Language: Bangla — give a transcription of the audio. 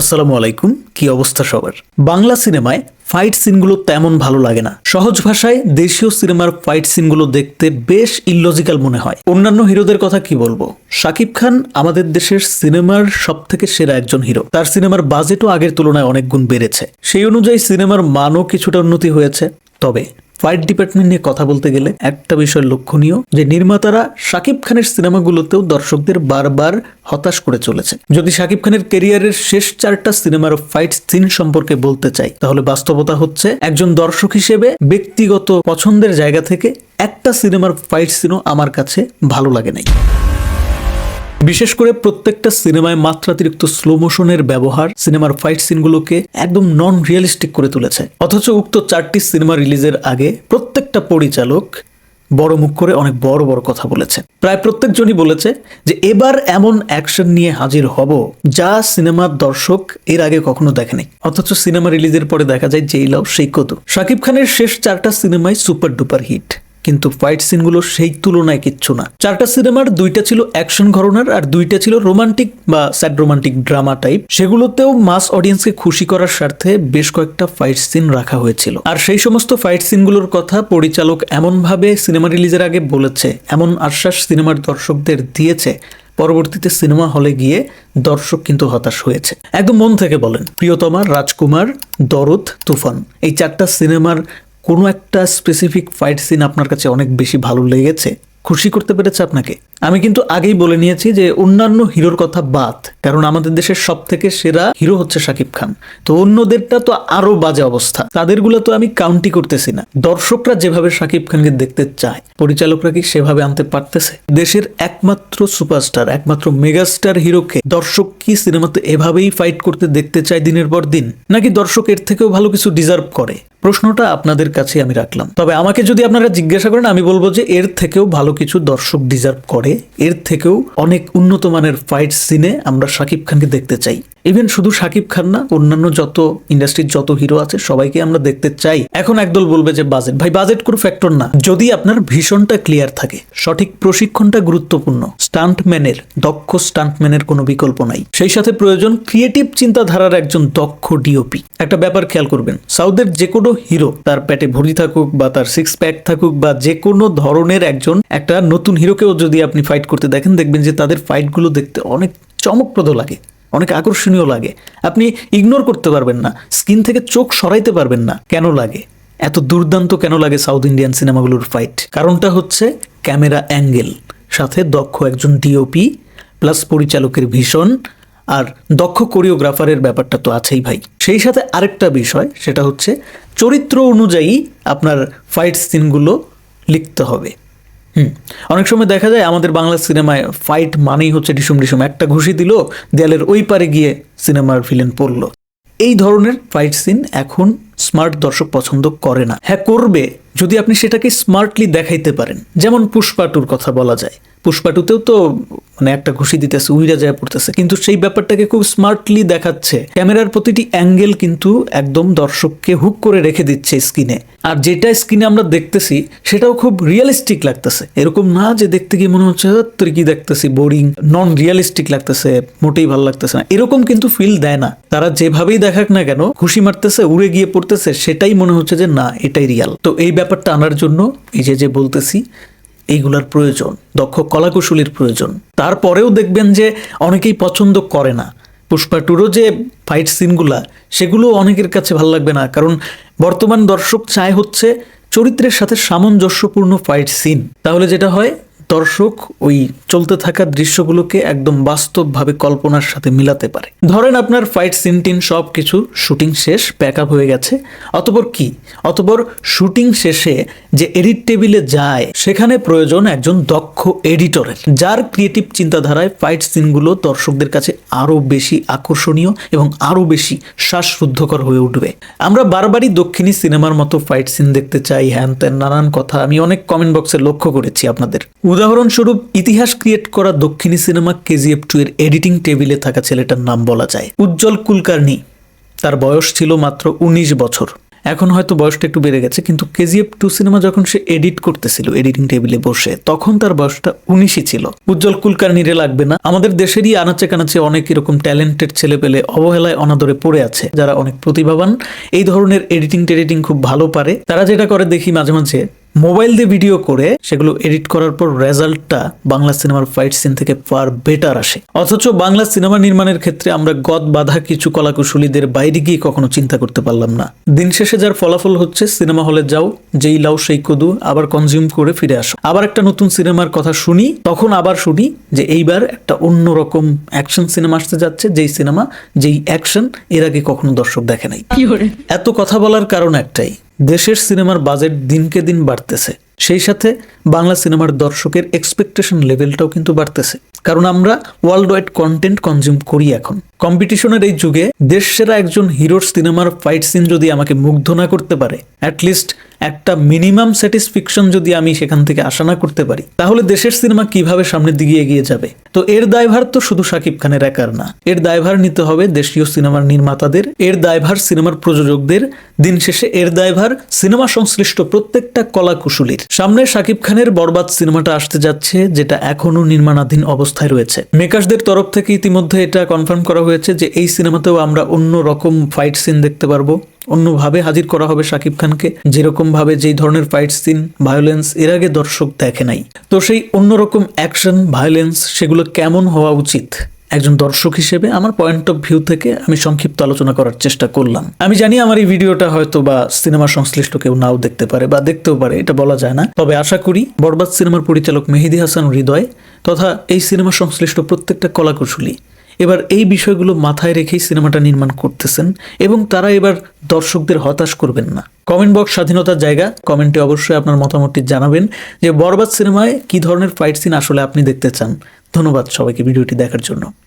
আসসালামু আলাইকুম, কি অবস্থা সবার? বাংলা সিনেমায় ফাইট সিনগুলো তেমন ভালো লাগে না। সহজ ভাষায় দেশীয় সিনেমার ফাইট সিনগুলো দেখতে বেশ ইললজিক্যাল মনে হয়। অন্যান্য হিরোদের কথা কি বলব? শাকিব খান আমাদের দেশের সিনেমার সব থেকে সেরা একজন হিরো। তার সিনেমার বাজেটও আগের তুলনায় অনেক গুণ বেড়েছে। সেই অনুযায়ী সিনেমার মানও কিছুটা উন্নতি হয়েছে। তবে ফাইট ডিপার্টমেন্ট নিয়ে কথা বলতে গেলে একটা বিষয় লক্ষণীয়, যে নির্মাতারা শাকিব খানের সিনেমাগুলোতেও দর্শকদের বারবার হতাশ করে চলেছে। যদি শাকিব খানের কেরিয়ারের শেষ চারটা সিনেমার ফাইট সিন সম্পর্কে বলতে চাই, তাহলে বাস্তবতা হচ্ছে একজন দর্শক হিসেবে ব্যক্তিগত পছন্দের জায়গা থেকে একটা সিনেমার ফাইট সিনও আমার কাছে ভালো লাগে নাই। বিশেষ করে প্রত্যেকটা সিনেমায় মাত্রাতিরিক্ত স্লো মোশনের ব্যবহার সিনেমার ফাইট সিনগুলোকে একদম নন রিয়েলিস্টিক করে তুলেছে। অথচ উক্ত চারটি সিনেমা রিলিজের আগে প্রত্যেকটা পরিচালক বড় মুখ করে অনেক বড় বড় কথা বলেছে। প্রায় প্রত্যেকজনই বলেছে যে এবার এমন অ্যাকশন নিয়ে হাজির হব যা সিনেমার দর্শক এর আগে কখনো দেখেনি। অথচ সিনেমা রিলিজের পরে দেখা যায় যেই লাভ সেই কত শাকিব খানের শেষ চারটা সিনেমায় সুপার ডুপার হিট কিন্তু ফাইট সিনগুলো সেই তুলনায় কিচ্ছু না। চারটা সিনেমার দুইটা ছিল অ্যাকশন ঘরনার আর দুইটা ছিল রোমান্টিক বা স্যাড রোমান্টিক ড্রামা টাইপ সেগুলোতেও মাস অডিয়েন্সকে খুশি করার স্বার্থে বেশ কয়েকটা ফাইট সিন রাখা হয়েছিল। আর সেই সমস্ত ফাইট সিনগুলোর কথা পরিচালক এমনভাবে সিনেমা রিলিজের আগে বলেছে, এমন আশ্বাস সিনেমার দর্শকদের দিয়েছে। পরবর্তীতে সিনেমা হলে গিয়ে দর্শক কিন্তু হতাশ হয়েছে। একদম মন থেকে বলেন, প্রিয়তমা, রাজকুমার, দরদ, তুফান। এই চারটা সিনেমার কোনো একটা স্পেসিফিক ফাইট সিন আপনার কাছে অনেক বেশি ভালো লেগেছে? খুশি করতে পেরেছে আপনাকে? আমি কিন্তু আগেই বলে নিয়েছি যে অন্যান্য হিরোর কথা বাদ, কারণ আমাদের দেশের সব থেকে সেরা হিরো হচ্ছে শাকিব খান। তো অন্যদেরটা তো আরও বাজে অবস্থা। তাদেরগুলো তো আমি কাউন্টি করতেছি না। দর্শকরা যেভাবে শাকিব খানকে দেখতে চায়, পরিচালকরা কি সেভাবে আনতে পারতেছে? দেশের একমাত্র সুপারস্টার একমাত্র মেগাস্টার হিরোকে দর্শক কি সিনেমাতে এভাবেই ফাইট করতে দেখতে চায় দিনের পর দিন? নাকি দর্শক এর থেকেও ভালো কিছু ডিজার্ভ করে? প্রশ্নটা আপনাদের কাছে আমি রাখলাম। তবে আমাকে যদি আপনারা জিজ্ঞাসা করেন, আমি বলব যে এর থেকেও ভালো কিছু দর্শক ডিজার্ভ করে। এর থেকেও অনেক উন্নত মানের ফাইট সিনে আমরা শাকিব খানকে দেখতে চাই। ইভেন শুধু শাকিব খান না, অন্যান্য যত ইন্ডাস্ট্রির যত হিরো আছে, সবাইকে আমরা দেখতে চাই। এখন একদল বলবে যে বাজেট ভাই বাজেট কোনো ফ্যাক্টর না। যদি আপনার ভীষণটা ক্লিয়ার থাকে, সঠিক প্রশিক্ষণটা গুরুত্বপূর্ণ স্টান্টম্যানের দক্ষ স্টান্টম্যানের কোনো বিকল্প নাই। সেই সাথে প্রয়োজন ক্রিয়েটিভ চিন্তাধারার একজন দক্ষ ডিওপি একটা ব্যাপার খেয়াল করবেন, সাউথের যে কোনো হিরো তার পেটে ভরি থাকুক বা তার সিক্স প্যাক থাকুক বা যে কোনো ধরনের একজন, একটা নতুন হিরোকেও যদি আপনি ফাইট করতে দেখেন, দেখবেন যে তাদের ফাইটগুলো দেখতে অনেক চমকপ্রদ লাগে। অনেক আকর্ষণীয় লাগে। আপনি ইগনোর করতে পারবেন না স্কিন থেকে চোখ সরাইতে পারবেন না কেন লাগে? এত দুর্দান্ত কেন লাগে সাউথ ইন্ডিয়ান সিনেমাগুলোর ফাইট কারণটা হচ্ছে ক্যামেরা অ্যাঙ্গেল সাথে দক্ষ একজন ডিওপি প্লাস পরিচালকের ভীষণ আর দক্ষ কোরিওগ্রাফারের ব্যাপারটা তো আছেই ভাই। সেই সাথে আরেকটা বিষয়, সেটা হচ্ছে চরিত্র অনুযায়ী আপনার ফাইট সিনগুলো লিখতে হবে। হুম। অনেক সময় দেখা যায় আমাদের বাংলা সিনেমায় ফাইট মানেই হচ্ছে ডিসুম ডিসুম। একটা ঘুষি দিল, দেয়ালের ওই পারে গিয়ে সিনেমার ভিলেন পড়ল। এই ধরনের ফাইট সিন এখন স্মার্ট দর্শক পছন্দ করে না। হ্যাঁ করবে, যদি আপনি সেটাকে স্মার্টলি দেখাইতে পারেন। যেমন পুষ্পাটুর কথা বলা যায়। পুষ্পাটুতেও তো মানে একটা ঘুষি দিতেছে, উইরা যায় পড়তেছে। কিন্তু সেই ব্যাপারটাকে খুব স্মার্টলি দেখাচ্ছে। ক্যামেরার প্রতিটি অ্যাঙ্গেল কিন্তু একদম দর্শককে হুক করে রেখে দিচ্ছে স্ক্রিনে। আর যেটা স্ক্রিনে আমরা দেখতেছি, সেটাও খুব রিয়েলিস্টিক লাগতেছে। এরকম না যে দেখতে গিয়ে মনে হচ্ছে তোর কি দেখতেছি? বোরিং নন রিয়েলিস্টিক লাগতেছে, মোটেই ভালো লাগতেছে না। এরকম কিন্তু ফিল দেয় না। তারা যেভাবেই দেখাক না কেন খুশি মারতেছে, উড়ে গিয়ে পড়তেছে সেটাই মনে হচ্ছে যে না, এটাই রিয়াল তো এই ব্যাপারটা আনার জন্য এই যে যে বলতেছি, এইগুলার প্রয়োজন, দক্ষ কলাকুশলীর প্রয়োজন। তারপরেও দেখবেন যে অনেকেই পছন্দ করে না। পুষ্পা টুরও যে ফাইট সিনগুলা সেগুলো অনেকের কাছে ভালো লাগবে না। কারণ বর্তমান দর্শক চায় হচ্ছে চরিত্রের সাথে সামঞ্জস্যপূর্ণ ফাইট সিন তাহলে যেটা হয় দর্শক ওই চলতে থাকা দৃশ্যগুলোকে একদম বাস্তবভাবে কল্পনার সাথে মিলাতে পারে। ধরেন আপনার ফাইট সিন টিন সব কিছু শুটিং শেষ প্যাক আপ হয়ে গেছে। অতপর কি? অতপর শুটিং শেষে যে এডিট টেবিলে যায়, সেখানে প্রয়োজন একজন দক্ষ এডিটরের যার ক্রিয়েটিভ চিন্তাধারায় ফাইট সিনগুলো দর্শকদের কাছে আরও বেশি আকর্ষণীয় এবং আরও বেশি শ্বাসরুদ্ধকর হয়ে উঠবে। আমরা বারবারই দক্ষিণী সিনেমার মতো ফাইট সিন দেখতে চাই, হ্যান ত্যান, নানান কথা। আমি অনেক কমেন্ট বক্সে লক্ষ্য করেছি আপনাদের। উদাহরণস্বরূপ, ইতিহাস ক্রিয়েট করা দক্ষিণী সিনেমা কেজিএফ টু এর এডিটিং টেবিলে থাকা ছেলেটার নাম বলা যায়। উজ্জ্বল কুলকার্নি তার বয়স ছিল মাত্র উনিশ বছর। এখন হয়তো বয়সটা একটু বেড়ে গেছে, কিন্তু কেজিএফ টু সিনেমা যখন সে এডিট করতেছিল এডিটিং টেবিলে বসে, তখন তার বয়সটা উনিশই ছিল। উজ্জ্বল কুলকার্নিরে লাগবে না। আমাদের দেশেরই আনাচে কানাচে অনেক এরকম ট্যালেন্টেড ছেলে পেলে অবহেলায় অনাদরে পড়ে আছে, যারা অনেক প্রতিভাবান। এই ধরনের এডিটিং টেডিটিং খুব ভালো পারে। তারা যেটা করে দেখি মাঝে মাঝে মোবাইল দিয়ে ভিডিও করে সেগুলো এডিট করার পর রেজাল্টটা বাংলা সিনেমার ফাইট সিন থেকে ফার বেটার আসে। অথচ বাংলা সিনেমা নির্মাণের ক্ষেত্রে আমরা গদ বাধা কিছু কলাকুশলীদের বাইরে গিয়ে কখনো চিন্তা করতে পারলাম না। দিন শেষে যার ফলাফল হচ্ছে সিনেমা হলে যাও যেই লাও সেই কদু আবার কনজিউম করে ফিরে আসো। আবার একটা নতুন সিনেমার কথা শুনি তখন আবার শুনি যে এইবার একটা অন্যরকম অ্যাকশন সিনেমা আসতে যাচ্ছে যেই সিনেমা যেই অ্যাকশন এর আগে কখনো দর্শক দেখে নাই। এত কথা বলার কারণ একটাই দেশের সিনেমার বাজেট দিনকে দিন বাড়তেছে। সেই সাথে বাংলা সিনেমার দর্শকের এক্সপেকটেশন লেভেলটাও কিন্তু বাড়তেছে। কারণ আমরা ওয়ার্ল্ড ওয়াইড কন্টেন্ট কনজিউম করি এখন। কম্পিটিশনের এই যুগে দেশ সেরা একজন হিরোর সিনেমার ফাইট সিন যদি আমাকে মুগ্ধ না করতে পারে অ্যাটলিস্ট একটা মিনিমাম স্যাটিসফিকশন যদি আমি সেখান থেকে আশা না করতে পারি, তাহলে দেশের সিনেমা কীভাবে সামনের দিকে এগিয়ে যাবে? তো এর দায়ভার তো শুধু শাকিব খানের একার না। এর দায়ভার নিতে হবে দেশীয় সিনেমার নির্মাতাদের, এর দায়ভার সিনেমার প্রযোজকদের, দিন শেষে এর দায়ভার সিনেমা সংশ্লিষ্ট প্রত্যেকটা কলা কুশলীর। সামনে শাকিব খানের বরবাদ সিনেমাটা আসতে যাচ্ছে, যেটা এখনও নির্মাণাধীন অবস্থায় রয়েছে। মেকার্সদের তরফ থেকে ইতিমধ্যে এটা কনফার্ম করা হয়েছে যে এই সিনেমাতেও আমরা অন্য রকম ফাইট সিন দেখতে পারব। অন্যভাবে হাজির করা হবে শাকিব খানকে। যেরকম ভাবে যেই ধরনের ফাইট সিন ভায়োলেন্স এর আগে দর্শক দেখে নাই। তো সেই অন্যরকম অ্যাকশন ভায়োলেন্স সেগুলো কেমন হওয়া উচিত? একজন দর্শক হিসেবে আমার পয়েন্ট অফ ভিউ থেকে আমি সংক্ষিপ্ত আলোচনা করার চেষ্টা করলাম। আমি জানি আমার এই ভিডিওটা হয়তো বা সিনেমা সংশ্লিষ্ট কেউ নাও দেখতে পারে বা দেখতেও পারে, এটা বলা যায় না। তবে আশা করি বরবাদ সিনেমার পরিচালক মেহেদি হাসান হৃদয় তথা এই সিনেমা সংশ্লিষ্ট প্রত্যেকটা কলাকুশলী এবার এই বিষয়গুলো মাথায় রেখেই সিনেমাটা নির্মাণ করতেছেন এবং তারা এবার দর্শকদের হতাশ করবেন না। কমেন্ট বক্স স্বাধীনতার জায়গা। কমেন্টে অবশ্যই আপনার মতামতটি জানাবেন যে বরবাদ সিনেমায় কি ধরনের ফাইট সিন আসলে আপনি দেখতে চান। ধন্যবাদ সবাইকে ভিডিওটি দেখার জন্য।